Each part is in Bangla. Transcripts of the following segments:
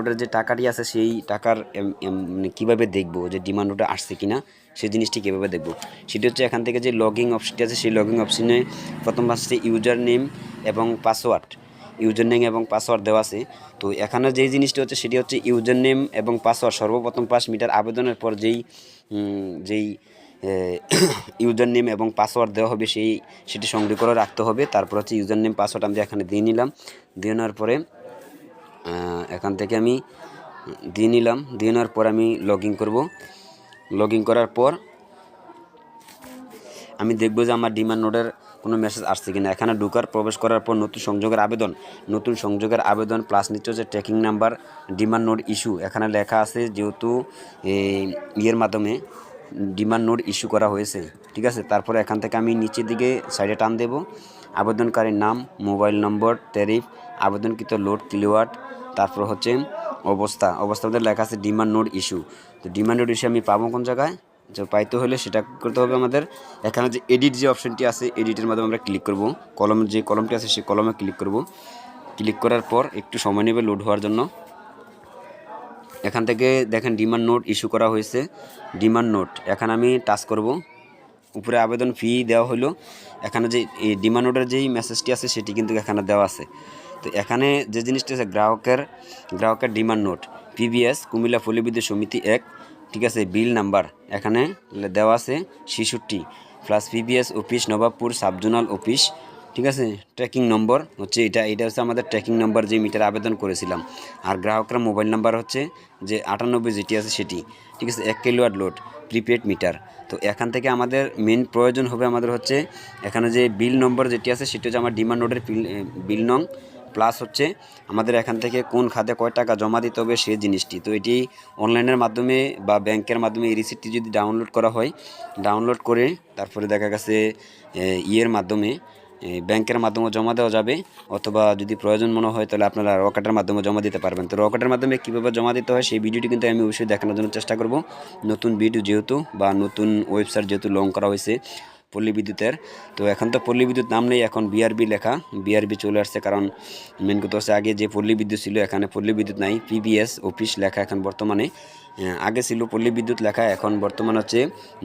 নোটের যে টাকাটি আছে, সেই টাকার মানে কীভাবে দেখব? যে ডিমান্ড নোটে আসছে কি না সেই জিনিসটি কীভাবে দেখব? সেটি হচ্ছে এখান থেকে যে লগিং অপশনটি আছে, সেই লগিং অপশনে প্রথম আসছে ইউজার নেম এবং পাসওয়ার্ড ইউজার নেম এবং পাসওয়ার্ড দেওয়া আছে। তো এখানে যেই জিনিসটি হচ্ছে, সেটি হচ্ছে ইউজার নেম এবং পাসওয়ার্ড সর্বপ্রথম পাঁচ মিটার আবেদনের পর যেই যেই ইউজার নেম এবং পাসওয়ার্ড দেওয়া হবে, সেই, সেটি সংগ্রহ করে রাখতে হবে। তারপর হচ্ছে ইউজার নেম পাসওয়ার্ড আমি এখানে দিয়ে নিলাম। দিয়ে নেওয়ার পরে এখান থেকে আমি দিয়ে নিলাম। দিয়ে নেওয়ার পর আমি লগ ইন করব। লগ ইন করার পর আমি দেখব যে আমার ডিমান্ড নোটের কোনো মেসেজ আসছে কিনা। এখানে ঢুকার, প্রবেশ করার পর নতুন সংযোগের আবেদন। নতুন সংযোগের আবেদন প্লাস নিচ্ছে হচ্ছে tracking number demand note issue এখানে লেখা আছে যেহেতু ইয়ের মাধ্যমে ডিমান্ড নোট ইস্যু করা হয়েছে। ঠিক আছে? তারপরে এখান থেকে আমি নিচের দিকে সাইডে টান দেব। আবেদনকারীর নাম, মোবাইল নম্বর ট্যারিফ আবেদনকৃত লোড, কিলোওয়াট, তারপর হচ্ছে অবস্থা। অবস্থা অবস্থাতে লেখা আছে ডিমান্ড নোট ইস্যু তো ডিমান্ড নোট ইস্যু আমি পাবো কোন জায়গায়? যে পাইতে হলে সেটা করতে হবে আমাদের। এখানে যে এডিট যে অপশনটি আছে এডিটের মাধ্যমে আমরা ক্লিক করব। কলম যে কলমটি আছে সেই কলমে ক্লিক করব। ক্লিক করার পর একটু সময় নেবে লোড হওয়ার জন্য। এখান থেকে দেখেন ডিমান্ড নোট ইস্যু করা হয়েছে। ডিমান্ড নোট এখানে আমি টাচ করব। উপরে আবেদন ফি দেওয়া হলো। এখানে যে ডিমান্ড নোটের যেই মেসেজটি আছে, সেটি কিন্তু এখানে দেওয়া আছে। তো এখানে যে জিনিসটি আছে, গ্রাহকের গ্রাহকের ডিমান্ড নোট পিবিএস কুমিল্লা ফলিবিদ্যুৎ সমিতি এক, ঠিক আছে, বিল নাম্বার, এখানে দেওয়া আছে ছেষট্টি plus PBS office Nawabpur, subzonal office ঠিক আছে ট্র্যাকিং নম্বর হচ্ছে এটা এটা হচ্ছে আমাদের ট্র্যাকিং নম্বর যে মিটার আবেদন করেছিলাম। আর গ্রাহকরা মোবাইল নাম্বার হচ্ছে যে আটানব্বই যেটি আছে সেটি, ঠিক আছে, এক কিলোয়াট লোড প্রিপেড মিটার। তো এখান থেকে আমাদের মেন প্রয়োজন হবে আমাদের হচ্ছে, এখানে যে বিল নম্বর যেটি আছে সেটি হচ্ছে আমার ডিমান্ড নোটের বিল নং প্লাস হচ্ছে আমাদের এখান থেকে কোন খাতে কয় টাকা জমা দিতে হবে সেই জিনিসটি। তো এটি অনলাইনের মাধ্যমে বা ব্যাংকের মাধ্যমে এই রিসিপ্টটি যদি ডাউনলোড করা হয় ডাউনলোড করে তারপরে দেখা গেছে ইয়ের মাধ্যমে ব্যাংকের মাধ্যমে জমা দেওয়া যাবে, অথবা যদি প্রয়োজন মনে হয় তাহলে আপনারা রকেটের মাধ্যমে জমা দিতে পারবেন। তো রকেটের মাধ্যমে কীভাবে জমা দিতে হয় সেই ভিডিওটি কিন্তু আমি অবশ্যই দেখানোর জন্য চেষ্টা করব। নতুন ভিডিও যেহেতু বা নতুন ওয়েবসাইট যেহেতু লং করা হয়েছে পল্লী বিদ্যুতের, তো এখন তো পল্লী বিদ্যুৎ নাম নেই, এখন বিআরবি লেখা, বিআরবি চলে আসছে কারণ মেন কথা হচ্ছে আগে যে পল্লী বিদ্যুৎ ছিল, এখানে পল্লী বিদ্যুৎ নাই পিবিএস অফিস লেখা এখন বর্তমানে। আগে ছিল পল্লী বিদ্যুৎ লেখা, এখন বর্তমান হচ্ছে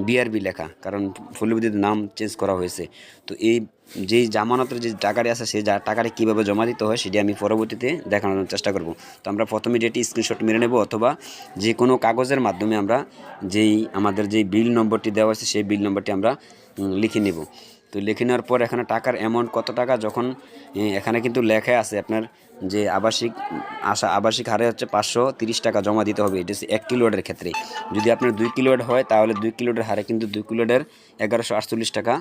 বিআরবি লেখা, কারণ পল্লী বিদ্যুৎ নাম চেঞ্জ করা হয়েছে। তো এই যেই জামানতের যে টাকাটি আছে সেই যা- টাকাটি কীভাবে জমা দিতে হয়, সেটি আমি পরবর্তীতে দেখানোর চেষ্টা করব। তো আমরা প্রথমে যেটি স্ক্রিনশট মেরে নেব, অথবা যে কোনো কাগজের মাধ্যমে আমরা যেই আমাদের যে বিল নম্বরটি দেওয়া আছে, সেই বিল নম্বরটি আমরা লিখে নেব। তো লিখে নেওয়ার পর এখানে টাকার অ্যামাউন্ট কত টাকা, যখন এখানে কিন্তু লেখা আছে আপনার যে আবাসিক, আসা আবাসিক হারে হচ্ছে পাঁচশো তিরিশ টাকা জমা দিতে হবে। এটা এক কিলোয়াটের ক্ষেত্রে। যদি আপনার দুই কিলোয়াট হয়, তাহলে দুই কিলোয়াটের হারে কিন্তু দুই কিলোয়াটের এগারোশো আটচল্লিশ টাকা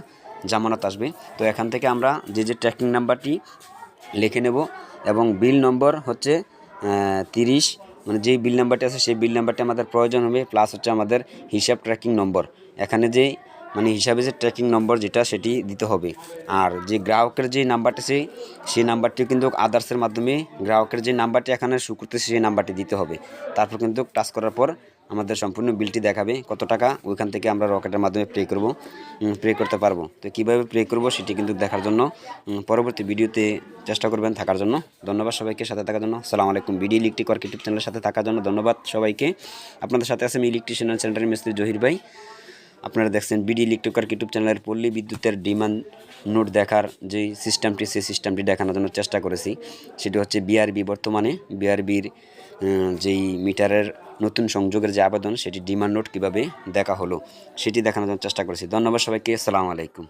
জামানত আসবে। তো এখান থেকে আমরা যে যে ট্র্যাকিং নাম্বারটি লিখে নেব এবং বিল নম্বর হচ্ছে তিরিশ। মানে যেই বিল নাম্বারটি আছে, সেই বিল নাম্বারটি আমাদের প্রয়োজন হবে প্লাস হচ্ছে আমাদের হিসাব ট্র্যাকিং নম্বর এখানে যে মানে হিসাবে যে ট্র্যাকিং নম্বর যেটা সেটি দিতে হবে। আর যে গ্রাহকের যে নাম্বারটি সেই সেই নাম্বারটি কিন্তু আদার্সের মাধ্যমে গ্রাহকের যে নাম্বারটি এখানে শু করতেছে সেই নাম্বারটি দিতে হবে। তারপর কিন্তু টাচ করার পর আমাদের সম্পূর্ণ বিলটি দেখাবে, কত টাকা ওইখান থেকে আমরা রকেটের মাধ্যমে প্লে করব প্লে করতে পারব। তো কীভাবে প্লে করব সেটি কিন্তু দেখার জন্য পরবর্তী ভিডিওতে চেষ্টা করবেন থাকার জন্য। ধন্যবাদ সবাইকে সাথে থাকার জন্য। সালাম আলাইকুম, বিডি ইলেকট্রিক ইউটিউব চ্যানেলের সাথে থাকার জন্য ধন্যবাদ সবাইকে। আপনাদের সাথে আছে আমি ইলেকট্রিশিয়ান সেন্টারের মিস্ত্রি জহির ভাই। আপনারা দেখছেন বিডি ইলেকট্রিক ওয়ার্ক ইউটিউব চ্যানেলের পল্লী বিদ্যুতের ডিমান্ড নোট দেখার যে সিস্টেমটি, সেই সিস্টেমটি দেখানোর জন্য চেষ্টা করেছি। সেটি হচ্ছে বিআরবি বর্তমানে। বিআরবির যেই মিটারের নতুন সংযোগের যে আবেদন, সেটি ডিমান্ড নোট কীভাবে দেখা হলো, সেটি দেখানোর জন্য চেষ্টা করেছি। ধন্যবাদ সবাইকে। আসসালামু আলাইকুম।